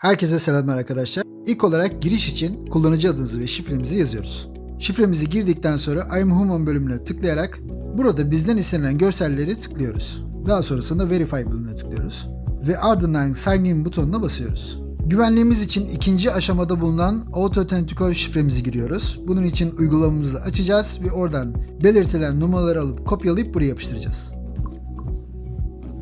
Herkese selamlar arkadaşlar. İlk olarak giriş için kullanıcı adınızı ve şifremizi yazıyoruz. Şifremizi girdikten sonra I'm Human bölümüne tıklayarak burada bizden istenilen görselleri tıklıyoruz. Daha sonrasında Verify bölümüne tıklıyoruz. Ve ardından Sign In butonuna basıyoruz. Güvenliğimiz için ikinci aşamada bulunan Auto Authenticator şifremizi giriyoruz. Bunun için uygulamamızı açacağız ve oradan belirtilen numaraları alıp kopyalayıp buraya yapıştıracağız.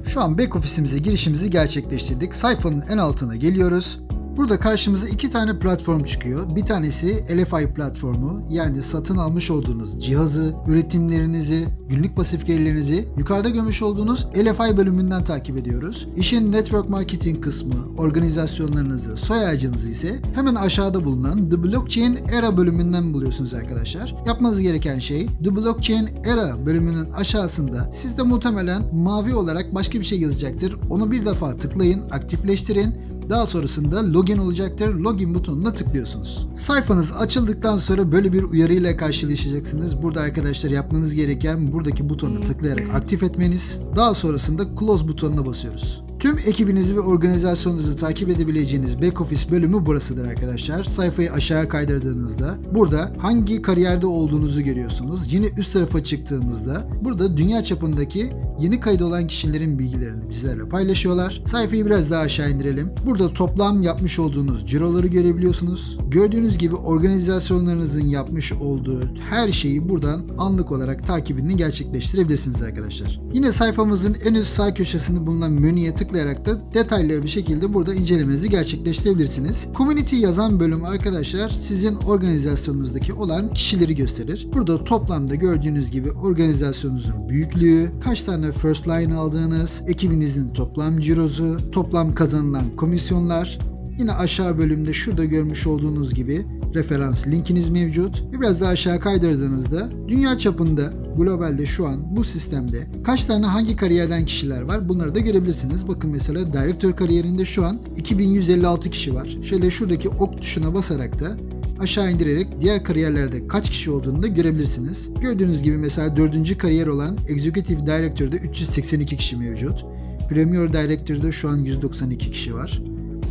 Şu an back ofisimize girişimizi gerçekleştirdik. Sayfanın en altına geliyoruz. Burada karşımıza iki tane platform çıkıyor. Bir tanesi LFI platformu yani satın almış olduğunuz cihazı, üretimlerinizi, günlük pasif gelirlerinizi yukarıda görmüş olduğunuz LFI bölümünden takip ediyoruz. İşin network marketing kısmı, organizasyonlarınızı, soy ağacınızı ise hemen aşağıda bulunan The Blockchain Era bölümünden buluyorsunuz arkadaşlar. Yapmanız gereken şey The Blockchain Era bölümünün aşağısında sizde muhtemelen mavi olarak başka bir şey yazacaktır. Onu bir defa tıklayın, aktifleştirin daha sonrasında login olacaktır. Login butonuna tıklıyorsunuz. Sayfanız açıldıktan sonra böyle bir uyarıyla karşılaşacaksınız. Burada arkadaşlar yapmanız gereken buradaki butona tıklayarak aktif etmeniz. Daha sonrasında close butonuna basıyoruz. Tüm ekibinizi ve organizasyonunuzu takip edebileceğiniz back office bölümü burasıdır arkadaşlar. Sayfayı aşağı kaydırdığınızda burada hangi kariyerde olduğunuzu görüyorsunuz. Yine üst tarafa çıktığımızda burada dünya çapındaki yeni kayıt olan kişilerin bilgilerini bizlerle paylaşıyorlar. Sayfayı biraz daha aşağı indirelim. Burada toplam yapmış olduğunuz ciroları görebiliyorsunuz. Gördüğünüz gibi organizasyonlarınızın yapmış olduğu her şeyi buradan anlık olarak takibini gerçekleştirebilirsiniz arkadaşlar. Yine sayfamızın en üst sağ köşesinde bulunan menüye tıklayarak da detayları bir şekilde burada incelemenizi gerçekleştirebilirsiniz. Community yazan bölüm arkadaşlar sizin organizasyonunuzdaki olan kişileri gösterir. Burada toplamda gördüğünüz gibi organizasyonunuzun büyüklüğü, kaç tane first line aldığınız, ekibinizin toplam cirosu, toplam kazanılan komisyonlar, Yine aşağı bölümde şurada görmüş olduğunuz gibi referans linkiniz mevcut. Ve biraz daha aşağı kaydırdığınızda dünya çapında globalde şu an bu sistemde kaç tane hangi kariyerden kişiler var bunları da görebilirsiniz. Bakın mesela Director kariyerinde şu an 2156 kişi var. Şöyle şuradaki ok tuşuna basarak da aşağı indirerek diğer kariyerlerde kaç kişi olduğunu da görebilirsiniz. Gördüğünüz gibi mesela dördüncü kariyer olan Executive Director'da 382 kişi mevcut. Premier Director'da şu an 192 kişi var.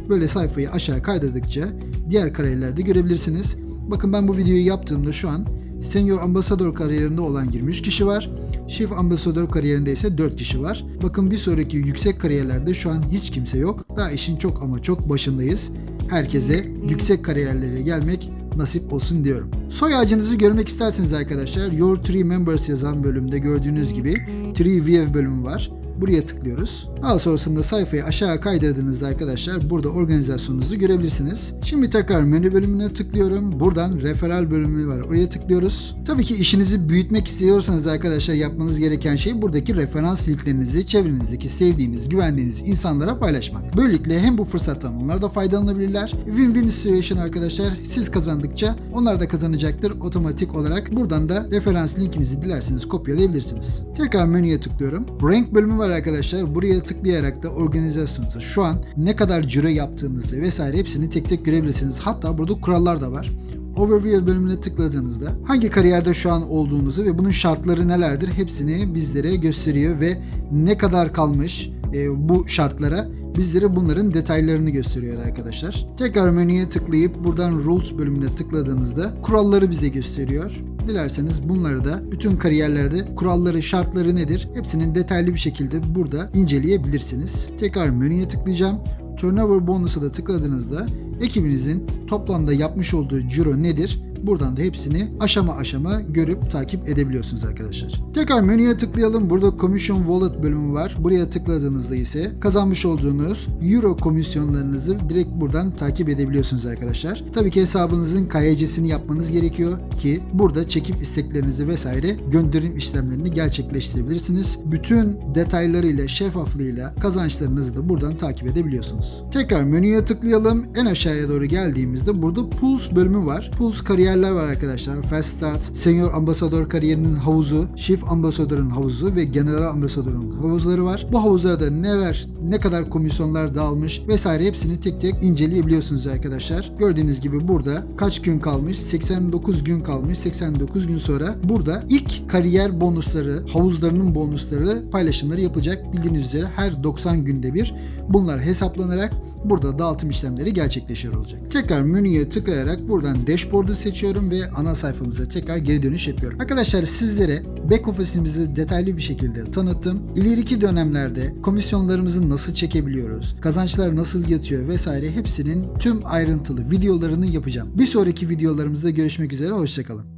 Böyle sayfayı aşağı kaydırdıkça diğer kariyerlerde görebilirsiniz. Bakın ben bu videoyu yaptığımda şu an Senior Ambassador kariyerinde olan 23 kişi var. Chief Ambassador kariyerinde ise 4 kişi var. Bakın bir sonraki yüksek kariyerlerde şu an hiç kimse yok. Daha işin çok ama çok başındayız. Herkese yüksek kariyerlere gelmek nasip olsun diyorum. Soy ağacınızı görmek isterseniz arkadaşlar Your Tree Members yazan bölümde gördüğünüz gibi Tree View bölümü var. Buraya tıklıyoruz. Daha sonrasında sayfayı aşağı kaydırdığınızda arkadaşlar burada organizasyonunuzu görebilirsiniz. Şimdi tekrar menü bölümüne tıklıyorum. Buradan referral bölümü var. Oraya tıklıyoruz. Tabii ki işinizi büyütmek istiyorsanız arkadaşlar yapmanız gereken şey buradaki referans linklerinizi çevrenizdeki sevdiğiniz, güvendiğiniz insanlara paylaşmak. Böylelikle hem bu fırsattan onlar da faydalanabilirler. Win-win situation arkadaşlar. Siz kazandıkça onlar da kazanacaktır otomatik olarak. Buradan da referans linkinizi dilerseniz kopyalayabilirsiniz. Tekrar menüye tıklıyorum. Rank bölümü var arkadaşlar. Buraya tıklayarak da organizasyonunuzu şu an ne kadar cüre yaptığınızı vesaire hepsini tek tek görebilirsiniz. Hatta burada kurallar da var. Overview bölümüne tıkladığınızda hangi kariyerde şu an olduğunuzu ve bunun şartları nelerdir hepsini bizlere gösteriyor ve ne kadar kalmış e, bu şartlara bizlere bunların detaylarını gösteriyor arkadaşlar. Tekrar menüye tıklayıp buradan Rules bölümüne tıkladığınızda kuralları bize gösteriyor. Dilerseniz bunları da bütün kariyerlerde kuralları, şartları nedir hepsinin detaylı bir şekilde burada inceleyebilirsiniz. Tekrar menüye tıklayacağım. Turnover bonusa da tıkladığınızda ekibinizin toplamda yapmış olduğu ciro nedir? Buradan da hepsini aşama aşama görüp takip edebiliyorsunuz arkadaşlar. Tekrar menüye tıklayalım. Burada Commission Wallet bölümü var. Buraya tıkladığınızda ise kazanmış olduğunuz Euro komisyonlarınızı direkt buradan takip edebiliyorsunuz arkadaşlar. Tabii ki hesabınızın KYC'sini yapmanız gerekiyor ki burada çekip isteklerinizi vesaire gönderim işlemlerini gerçekleştirebilirsiniz. Bütün detaylarıyla, şeffaflığıyla kazançlarınızı da buradan takip edebiliyorsunuz. Tekrar menüye tıklayalım. En aşağıya doğru geldiğimizde burada Pulse bölümü var. Pulse kariyerler var arkadaşlar. Fast Start, Senior Ambassador kariyerinin havuzu, Chief Ambassador'ın havuzu ve General Ambassador'ın havuzları var. Bu havuzlarda neler, ne kadar komisyonlar dağılmış vesaire hepsini tek tek inceleyebiliyorsunuz arkadaşlar. Gördüğünüz gibi burada kaç gün kalmış? 89 gün kalmış. 89 gün sonra burada ilk kariyer bonusları, havuzlarının bonusları paylaşımları yapılacak. Bildiğiniz üzere her 90 günde bir bunlar hesaplanarak burada dağıtım işlemleri gerçekleşiyor olacak. Tekrar menüye tıklayarak buradan dashboard'u seçiyorum ve ana sayfamıza tekrar geri dönüş yapıyorum. Arkadaşlar sizlere back office'imizi detaylı bir şekilde tanıttım. İleriki dönemlerde komisyonlarımızı nasıl çekebiliyoruz, kazançlar nasıl yatıyor vesaire hepsinin tüm ayrıntılı videolarını yapacağım. Bir sonraki videolarımızda görüşmek üzere, hoşçakalın.